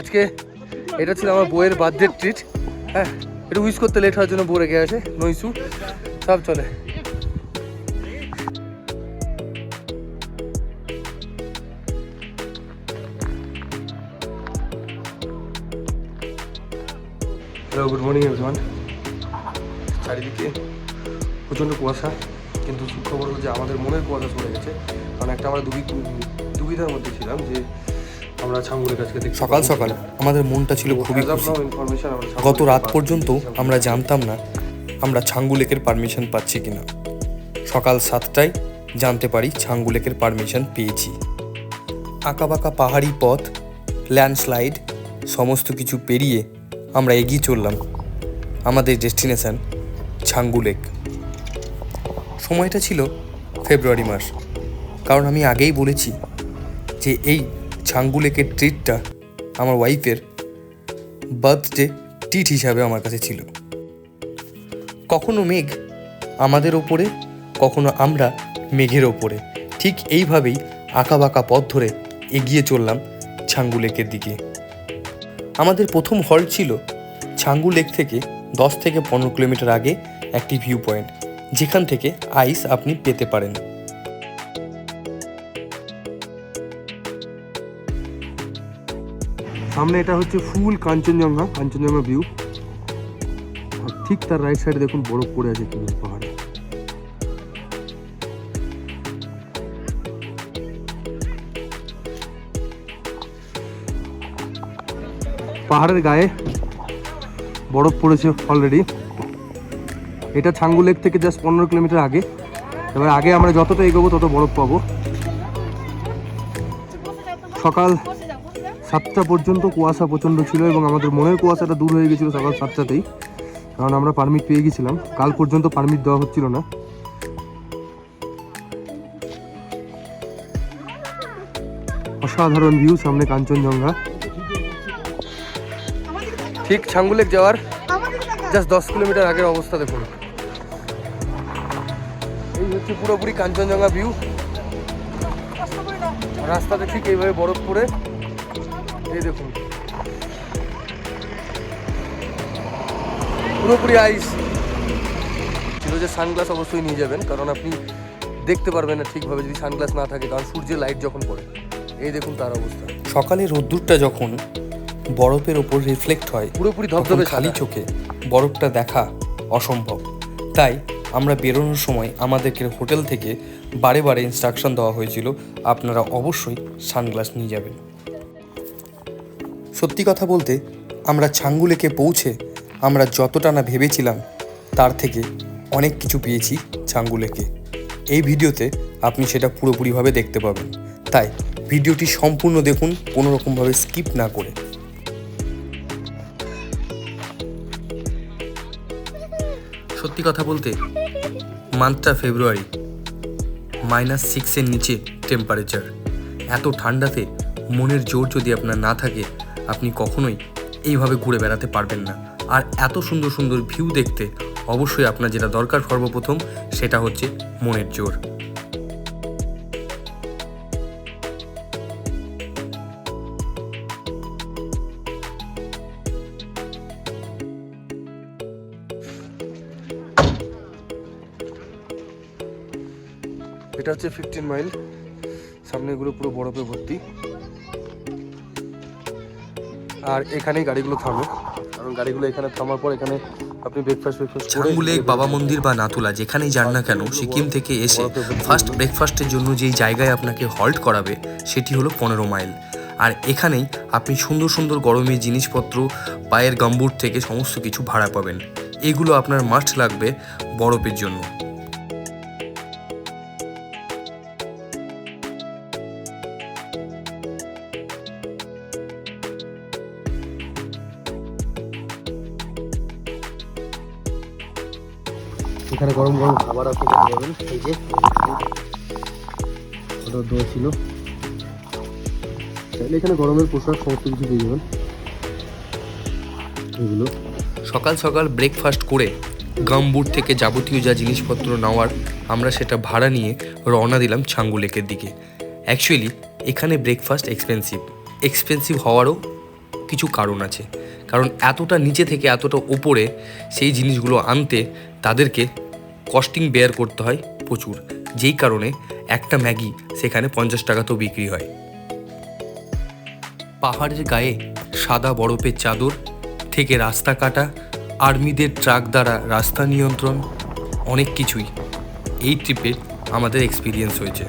আজকে এটা ছিল আমার বইয়ের বার্থডে ট্রিট হ্যাঁ একটু উইশ করতে লেট হওয়ার জন্য বউ রেগে আছে, নইসু। সব চলে। হ্যালো গুড মর্নিং এভরিওয়ান চারিদিকে প্রচণ্ড কুয়াশা, কিন্তু সুখবর হলো যে আমাদের মনের কুয়াশা চলে গেছে। কারণ একটা আমরা দুবি দুবিধার মধ্যে ছিলাম যে আমরা সকাল সকাল আমাদের মনটা ছিল খুবই খুশি। গত রাত পর্যন্ত আমরা জানতাম না আমরা ছাঙ্গু লেকের পারমিশন পাচ্ছি কিনা। সকাল সাতটায় জানতে পারি ছাঙ্গু লেকের পারমিশন পেয়েছি। আঁকাবাঁকা পাহাড়ি পথ ল্যান্ডস্লাইড সমস্ত কিছু পেরিয়ে আমরা এগিয়ে চললাম আমাদের ডেস্টিনেশন ছাঙ্গু লেক সময়টা ছিল ফেব্রুয়ারি মাস। কারণ আমি আগেই বলেছি যে এই ছাঙ্গু লেকের ট্রিটটা আমার ওয়াইফের বার্থডে ট্রিট হিসাবে আমার কাছে ছিল। কখনো মেঘ আমাদের ওপরে, কখনো আমরা মেঘের ওপরে। ঠিক এইভাবেই আঁকা বাঁকা পথ ধরে এগিয়ে চললাম ছাঙ্গু লেকের দিকে। আমাদের প্রথম হল্ট ছিল ছাঙ্গু লেক থেকে দশ থেকে পনেরো কিলোমিটার আগে একটি ভিউ পয়েন্ট যেখান থেকে আইস আপনি পেতে পারেন। সামনে এটা হচ্ছে ফুল কাঞ্চনজঙ্ঘা কাঞ্চনজঙ্ঘা ভিউ আর ঠিক তার রাইট সাইডে দেখুন বরফ পড়ে আছে কীভাবে পাহাড়ে। পাহাড়ের গায়ে বরফ পড়েছে অলরেডি এটা ছাঙ্গু লেক থেকে জাস্ট পনেরো কিলোমিটার আগে। এবার আগে আমরা যতটা এগোবো তত বরফ পাবো। সকাল সাতটা পর্যন্ত কুয়াশা প্রচণ্ড ছিল এবং আমাদের মনের কুয়াশাটা দূর হয়ে গেছিল সকাল সাতটাতেই। কারণ আমরা পারমিট পেয়ে গেছিলাম। কাল পর্যন্ত পারমিট দেওয়া হচ্ছিল না। অসাধারণ ভিউ সামনে কাঞ্চনজঙ্ঘা। ঠিক ছাঙ্গুলেক যাওয়ার জাস্ট দশ কিলোমিটার আগের অবস্থা দেখুন। এই হচ্ছে পুরোপুরি কাঞ্চনজঙ্ঘা ভিউ রাস্তাতে ঠিক এইভাবে বরফ পড়ে। এই দেখুন। পুরোপুরি আইস ছিল যে সানগ্লাস অবশ্যই নিয়ে যাবেন কারণ আপনি দেখতে পারবেন না ঠিকভাবে যদি সানগ্লাস না থাকে কারণ সূর্যের লাইট যখন পড়ে। এই দেখুন তার অবস্থা। সকালে রোদ্দুরটা যখন বরফের ওপর রিফ্লেক্ট হয় পুরোপুরি ধবধবে খালি চোখে বরফটা দেখা অসম্ভব। তাই আমরা বেরোনোর সময় আমাদেরকে হোটেল থেকে বারে বারে ইনস্ট্রাকশন দেওয়া হয়েছিল আপনারা অবশ্যই সানগ্লাস নিয়ে যাবেন। সত্যি কথা বলতে, আমরা ছাঙ্গুলেকে পৌঁছে আমরা যতটা না ভেবেছিলাম, তার থেকে অনেক কিছু পেয়েছি ছাঙ্গুলেকে। এই ভিডিওতে আপনি সেটা পুরোপুরিভাবে দেখতে পাবেন। তাই ভিডিওটি সম্পূর্ণ দেখুন, কোনো রকমভাবে স্কিপ না করে। সত্যি কথা বলতে, মান্থটা ফেব্রুয়ারি, মাইনাস সিক্সের নিচে টেম্পারেচার এত ঠান্ডাতে মনের জোর যদি আপনার না থাকে আপনি কখনোই এইভাবে ঘুরে বেড়াতে পারবেন না। আর এত সুন্দর সুন্দর ভিউ দেখতে অবশ্যই আপনার যেটা দরকার সর্বপ্রথম সেটা হচ্ছে মনের জোর। এটা হচ্ছে ফিফটিন মাইল সামনে এগুলো পুরো বরফে ভর্তি। আর এখানেই গাড়িগুলো থামে। কারণ গাড়িগুলো এখানে থামার পর এখানে আপনি ব্রেকফাস্ট ব্রেকফাস্ট ছাঙ্গুলেক বাবা মন্দির বা নাতুলা যেখানেই যান না কেন সিকিম থেকে এসে ফার্স্ট ব্রেকফাস্টের জন্য যেই জায়গায় আপনাকে হল্ট করাবে সেটি হলো পনেরো মাইল। আর এখানেই আপনি সুন্দর সুন্দর গরমের জিনিসপত্র পায়ের গাম্বুট থেকে সমস্ত কিছু ভাড়া পাবেন। এগুলো আপনার মাস্ট লাগবে বরফের জন্য। এখানে গরম গরম খাবার আপনি খেতে পাবেন এই যে ছিল। চাইলে এখানে গরমের পোশাক সমস্ত কিছু পেয়ে যাবেন এগুলো। সকাল সকাল ব্রেকফাস্ট করে গামবুট থেকে যাবতীয় যা জিনিসপত্র নেওয়ার, আমরা সেটা ভাড়া নিয়ে রওনা দিলাম ছাঙ্গু লেকের দিকে। অ্যাকচুয়ালি এখানে ব্রেকফাস্ট এক্সপেন্সিভ এক্সপেন্সিভ হওয়ারও কিছু কারণ আছে। কারণ এতটা নিচে থেকে এতটা ওপরে সেই জিনিসগুলো আনতে তাদেরকে কস্টিং বেয়ার করতে হয় প্রচুর। যেই কারণে একটা ম্যাগি সেখানে পঞ্চাশ টাকাতেও বিক্রি হয়। পাহাড়ের গায়ে সাদা বরফের চাদর থেকে রাস্তা কাটা আর্মিদের ট্রাক দ্বারা রাস্তা নিয়ন্ত্রণ, অনেক কিছুই এই ট্রিপে আমাদের এক্সপিরিয়েন্স হয়েছে।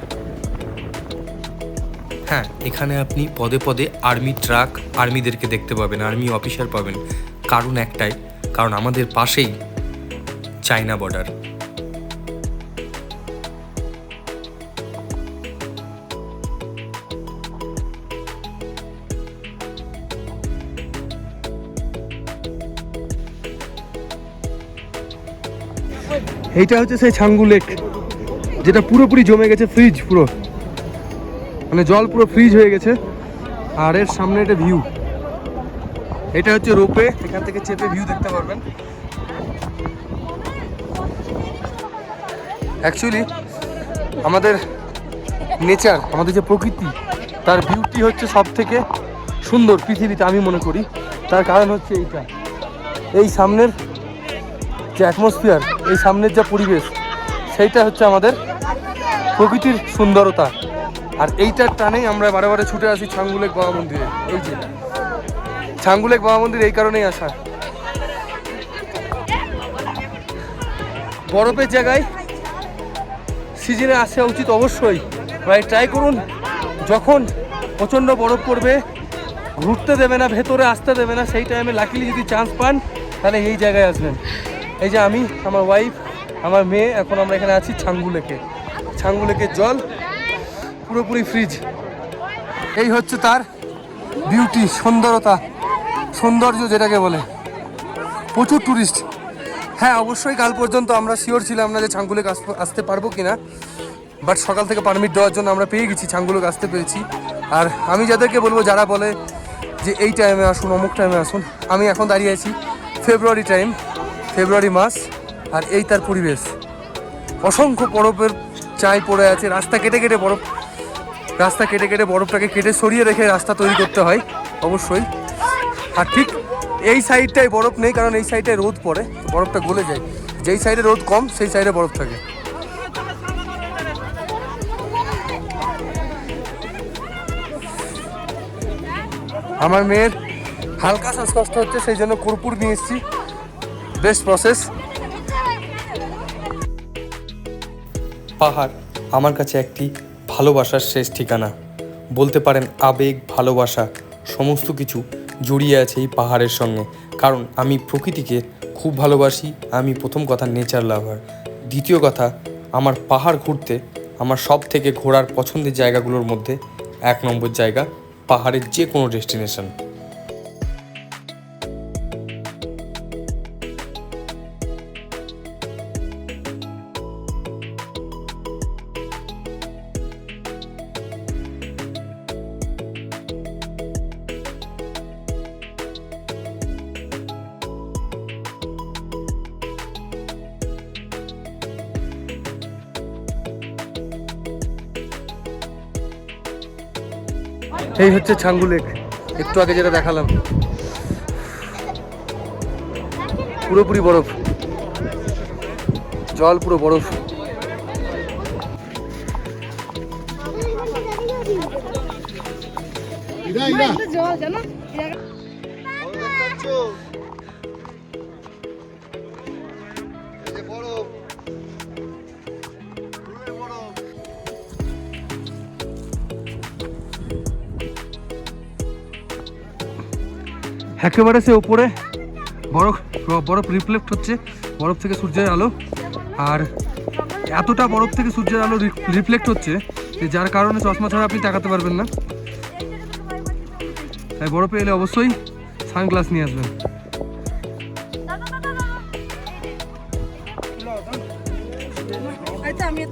হ্যাঁ এখানে আপনি পদে পদে আর্মি ট্রাক আর্মিদেরকে দেখতে পাবেন, আর্মি অফিসার পাবেন। কারণ একটাই, কারণ আমাদের পাশেই চায়না বর্ডার এইটা হচ্ছে সেই ছাঙ্গু লেক যেটা পুরোপুরি জমে গেছে ফ্রিজ পুরো। মানে জল পুরো ফ্রিজ হয়ে গেছে, আর এর সামনে একটা ভিউ এটা হচ্ছে রোপে, এখান থেকে চেপে ভিউ দেখতে পারবেন। অ্যাকচুয়ালি আমাদের নেচার আমাদের যে প্রকৃতি, তার বিউটি হচ্ছে সব থেকে সুন্দর পৃথিবীতে, আমি মনে করি। তার কারণ হচ্ছে এইটা। এই সামনের যে অ্যাটমসফিয়ার এই সামনের যা পরিবেশ, সেইটা হচ্ছে আমাদের প্রকৃতির সুন্দরতা। আর এইটার টানেই আমরা বারে বারে ছুটে আসি ছাঙ্গুলেক বাবা মন্দিরে। এই যে ছাঙ্গুলেক বাবা মন্দির এই কারণেই আসা। বরফের জায়গায় সিজনে আসা উচিত অবশ্যই। ভাই ট্রাই করুন। যখন প্রচণ্ড বরফ পড়বে, ঘুরতে দেবে না, ভেতরে আসতে দেবে না, সেই টাইমে লাকিলি যদি চান্স পান, তাহলে এই জায়গায় আসবেন। এই যে আমি, আমার ওয়াইফ আমার মেয়ে, এখন আমরা এখানে আছি ছাঙ্গু লেকে ছাঙ্গু লেকের জল, পুরোপুরি ফ্রিজ এই হচ্ছে তার বিউটি সুন্দরতা, সৌন্দর্য যেটাকে বলে। প্রচুর ট্যুরিস্ট হ্যাঁ অবশ্যই কাল পর্যন্ত আমরা শিওর ছিলাম না যে ছাঙ্গুলেক আসতে- পারব কিনা। বাট সকাল থেকে পারমিট দেওয়ার জন্য আমরা পেয়ে গেছি ছাঙ্গুলোক আসতে পেরেছি আর আমি যাদেরকে বলব, যারা বলে যে এই টাইমে আসুন, অমুক টাইমে আসুন, আমি এখন দাঁড়িয়ে আছি ফেব্রুয়ারি টাইম ফেব্রুয়ারি মাস আর এই তার পরিবেশ। অসংখ্য বরফের চাই পড়ে আছে, রাস্তা কেটে কেটে বরফ, রাস্তা কেটে কেটে বরফটাকে কেটে সরিয়ে রেখে রাস্তা তৈরি করতে হয়, অবশ্যই। আর ঠিক এই সাইডটায় বরফ নেই, কারণ এই সাইডটায় রোদ পড়ে, বরফটা গলে যায়। যেই সাইডে রোদ কম, সেই সাইডে বরফ থাকে। আমার মেয়ের হালকা শ্বাসকষ্ট হচ্ছে, সেই জন্য কর্পূর নিয়ে এসেছি। Best process. পাহাড় আমার কাছে একটি ভালোবাসার শেষ ঠিকানা। বলতে পারেন আবেগ, ভালোবাসা, সমস্ত কিছু জড়িয়ে আছে এই পাহাড়ের সঙ্গে। কারণ আমি প্রকৃতিকে খুব ভালোবাসি, আমি প্রথম কথা নেচার লাভার দ্বিতীয় কথা, আমার পাহাড় ঘুরতে আমার সব থেকে ঘোরার পছন্দের জায়গাগুলোর মধ্যে এক নম্বর জায়গা পাহাড়ের যে কোনো ডেস্টিনেশন এই হচ্ছে ছাঙ্গু লেক। একটু আগে যেটা দেখালাম। পুরোপুরি বরফ। জল পুরো বরফ। জল জানো? একেবারে সে উপরে। বরফ বরফ রিফ্লেক্ট হচ্ছে, বরফ থেকে সূর্যের আলো। আর এতটা বরফ থেকে সূর্যের আলো রিফ্লেক্ট হচ্ছে যে যার কারণে চশমা ছাড়া আপনি তাকাতে পারবেন না। তাই বরফে এলে অবশ্যই সানগ্লাস নিয়ে আসবেন। আমি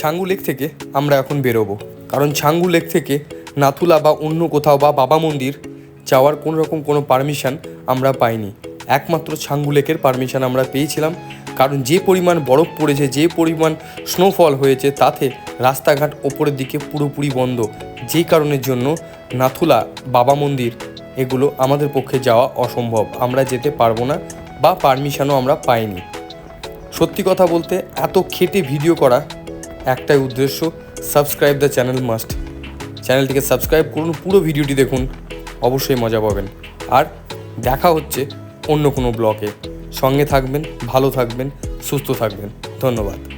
ছাঙ্গু লেক থেকে আমরা এখন বেরোবো। কারণ ছাঙ্গু লেক থেকে নাথুলা বা অন্য কোথাও বা বাবা মন্দির যাওয়ার কোনো রকম কোনো পারমিশন আমরা পাইনি। একমাত্র ছাঙ্গু লেকের পারমিশন আমরা পেয়েছিলাম। কারণ যে পরিমাণ বরফ পড়েছে, যে পরিমাণ স্নোফল হয়েছে, তাতে রাস্তাঘাট ওপরের দিকে পুরোপুরি বন্ধ। যে কারণের জন্য নাথুলা বাবা মন্দির, এগুলো আমাদের পক্ষে যাওয়া অসম্ভব। আমরা যেতে পারব না বা পারমিশনও আমরা পাইনি। সত্যি কথা বলতে, এত খেটে ভিডিও করা একটাই উদ্দেশ্য সাবস্ক্রাইব দ্য চ্যানেল মাস্ট চ্যানেলটিকে সাবস্ক্রাইব করুন, পুরো ভিডিওটি দেখুন, অবশ্যই মজা পাবেন। আর দেখা হচ্ছে অন্য কোনো ব্লগে সঙ্গে থাকবেন ভালো থাকবেন সুস্থ থাকবেন। ধন্যবাদ।